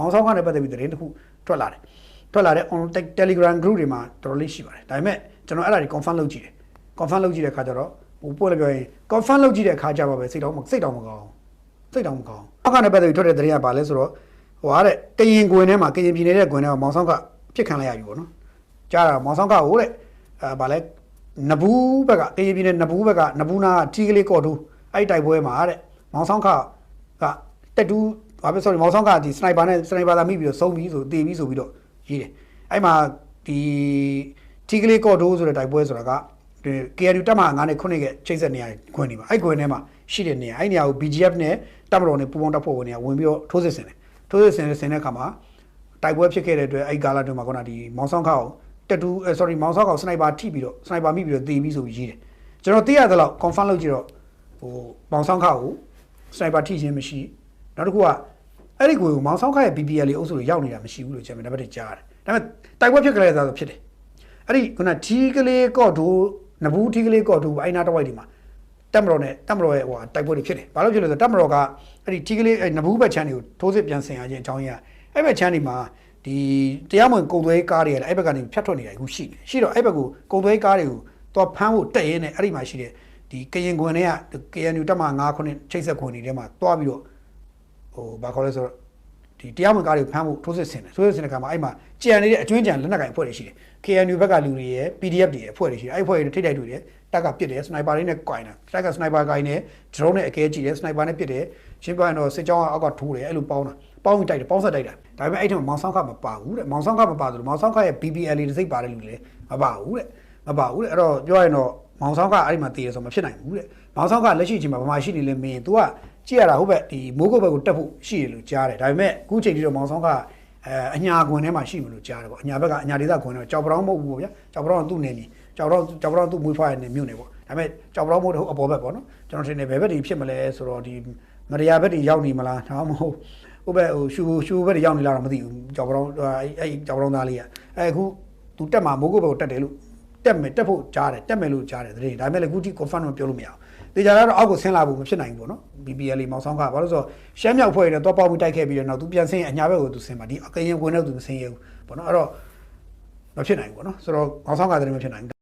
မောင်ဆောင်ကနဲ့ပတ်သက်ပြီးသတင်းတစ်ခုထွက်လာတယ်ထွက်လာတဲ့ on Telegram group တွေမှာတော်တော်လေးရှိပါတယ်ဒါပေမဲ့ကျွန်တော်အဲ့ဒါတွေ confirm လုပ်ကြည့်တယ် confirm လုပ်ကြည့်တဲ့အခါကျတော့ဟိုပို့လည်းပြောရင် confirm လုပ်ကြည့်တဲ့အခါကျတော့ပဲစိတ်တော့မစိတ်တော့မကောင်းစိတ်တော့မကောင်းအောက်ကနဲ့ပတ်သက်ပြီးထွက်တဲ့သတင်းကဘာလဲဆိုတော့ဟိုဟာတဲ့ကရင်ကွင်ထဲမှာကရင်ပြည်နယ်ရဲ့ကွင်ထဲမှာမောင်ဆောင်ကပြစ်ခံလိုက်ရပြီပေါ့နော်ကြားတာမောင်ဆောင်ကဟိုတဲ့အဲဘာလဲနဘူးဘက်ကကရင်ပြည်နယ်နဘူးဘက်ကနဘူးနာထီကလေးကော့တူအဲ့တိုက်ပွဲမှာတဲ့မောင်ဆောင်ကကတက်တူ ဘာပဲ sorry မောင်ဆောင်ကဒီစနိုက်ပါနဲ့စနိုက်ပါသာမိပြီးတော့ဆုံးပြီးဆိုတေပြီးဆိုပြီးတော့ရေးတယ်အဲ့မှာဒီထီကလေးကော့တူဆိုတဲ့တိုက်ပွဲဆိုတာကဒီ KNU တက်မ9နဲ့9ကချိတ်ဆက်နေရခွင်နေပါအဲ့ခွင်ထဲမှာရှိတဲ့နေရာအဲ့နေရာကို BGF နဲ့တပ်မတော်နဲ့ပူးပေါင်းတပ်ဖွဲ့ဝင်တွေကဝင်ပြီးတော့ထိုးစစ်ဆင်တယ်ထိုးစစ်ဆင်ဆင်တဲ့အခါမှာတိုက်ပွဲဖြစ်ခဲ့တဲ့အတွက်အဲ့ကာလာတွင်မှာခုနဒီမောင်ဆောင်ခောက်တက်တူ sorry မောင်ဆောင်ခောက်စနိုက်ပါထိပြီးတော့စနိုက်ပါမိပြီးတော့တေးပြီးဆိုပြီးရေးတယ်ကျွန်တော်သိရသလောက် confirm လုပ်ကြည့်တော့ဟိုမောင်ဆောင်ခောက်ကိုစနိုက်ပါထိခြင်းမရှိ နောက်တစ်ခုကအဲ့ဒီကိုမောင်ဆောင်ခောက်ရဲ့ BPL လေးအုပ်စုတွေရောက်နေတာမရှိဘူးလို့ကျွန်တော်တပတ်တည်းကြားတယ်ဒါပေမဲ့တိုက်ပွဲဖြစ်ကြတဲ့ဆိုဖြစ်တယ်အဲ့ဒီခုနထီးကလေးကော့ဒိုနဘူးထီးကလေးကော့ဒိုအိုင်နာတစ်ဝိုက်ဒီမှာတက်မတော်နဲ့တက်မတော်ရဲ့ဟိုတိုက်ပွဲတွေဖြစ်တယ်။ဘာလို့ဖြစ်လဲဆိုတော့တက်မတော်ကအဲ့ဒီထီးကလေးအဲ့နဘူးဘက်ချမ်းတွေကိုထိုးစစ်ပြန်ဆင်ရခြင်းအကြောင်းရင်းကအဲ့ဘက်ချမ်းဒီမှာဒီတရားမဝင်ကုန်သွယ်ကားတွေလည်းအဲ့ဘက်ကနေဖြတ်ထွက်နေတာအခုရှိတယ်။ရှိတော့အဲ့ဘက်ကိုကုန်သွယ်ကားတွေကိုတော့ဖမ်းဖို့တက်ရင်းနဲ့အဲ့ဒီမှာရှိတဲ့ဒီကရင်ခွင်တွေက KNU တက်မ9ခုနဲ့ချိတ်ဆက်ခွင်တွေထဲမှာတွားပြီးတော့ ဟိုဘာခေါ်လဲဆိုတော့ဒီတရားမဝင်ကားတွေဖမ်းဖို့ထိုးစစ်ဆင်တယ်ထိုးစစ်ဆင်တဲ့ခါမှာအဲ့မှာကြံနေတဲ့အကျွင်းကြံလက်နက်ကင်အဖွဲ့တွေရှိတယ် KNU ဘက်ကလူတွေရယ် PDF တွေရယ်အဖွဲ့တွေရှိတယ်အဲ့အဖွဲ့တွေထိတိုက်တွေတယ်တက်ကပစ်တယ်စနိုက်ပါတွေနဲ့ကင်တယ်တက်ကစနိုက်ပါကင်တယ်ဒရုန်းနဲ့အကဲကြည့်တယ်စနိုက်ပါနဲ့ပစ်တယ်ရှင်းပြရင်တော့စစ်ကြောင်းကအောက်ကထိုးတယ်အဲ့လိုပေါင်းတာပေါင်းပြီးတိုက်တယ်ပေါင်းဆက်တိုက်တာဒါပေမဲ့အဲ့ထက်မှာမောင်ဆောင်ခမပါဘူးတဲ့မောင်ဆောင်ခမပါဆိုလို့မောင်ဆောင်ခရဲ့ BBL တွေစိတ်ပါတယ်လူတွေလည်းမပါဘူးတဲ့မပါဘူးတဲ့အဲ့တော့ပြောရရင်တော့မောင်ဆောင်ခအဲ့ဒီမှာတည်ရဆိုမဖြစ်နိုင်ဘူးတဲ့မောင်ဆောင်ခလက်ရှိအချိန်မှာဗမာရှိနေလဲမင်း तू က ကြည့်ရတာဟုတ်ပဲဒီမိုးကုတ်ဘက်ကိုတက်ဖို့ရှိတယ်လို့ကြားတယ်ဒါပေမဲ့အခုချိန်ထိတော့မောင်ဆောင်ခအဲအညာခွင်ထဲမှာရှိမလို့ကြားတယ်ပေါ့အညာဘက်ကအညာဒေသခွင်ထဲမှာကြောက်ပတောင်းမဟုတ်ဘူးပေါ့ဗျာကြောက်ပတောင်းကသူ့နေနေကြောက်ပတောင်းကြောက်ပတောင်းသူ့မွေးဖွားရနေမြို့နေပေါ့ဒါပေမဲ့ကြောက်ပတောင်းမဟုတ်တော့အပေါ်ဘက်ပေါ့နော်ကျွန်တော်ထင်တယ်ဘယ်ဘက်တွေဖြစ်မလဲဆိုတော့ဒီမရယာဘက်တွေရောက်နေမလားဒါမှမဟုတ်ဟိုဘက်ဟိုရှူရှူဘက်တွေရောက်နေလားတော့မသိဘူးကြောက်ပတောင်းအဲ့အဲ့ကြောက်ပတောင်းသားလေးကအဲအခုသူတက်မှာမိုးကုတ်ဘက်ကိုတက်တယ်လို့တက်မယ်တက်ဖို့ကြားတယ်တက်မယ်လို့ကြားတယ်တကယ်ဒါပေမဲ့လည်းအခုထိ confirm မပြောလို့မရဘူး တေချာတော့အောက်ကိုဆင်းလာဖို့မဖြစ်နိုင်ဘူးပေါ့နော် BPL လေးမောင်ဆောင်ကဘာလို့ဆိုတော့ရှမ်းမြောက်ဖွဲ့ရတဲ့တော့ပေါက်ပြီးတိုက်ခဲ့ပြီးတော့နောက်သူပြန်ဆင်းအညာဘက်ကိုသူဆင်းပါဒီအကရင်ဝင်တော့သူမဆင်းရဘူးပေါ့နော်အဲ့တော့မဖြစ်နိုင်ဘူးပေါ့နော်ဆိုတော့မောင်ဆောင်ကတည်းကမဖြစ်နိုင်ဘူး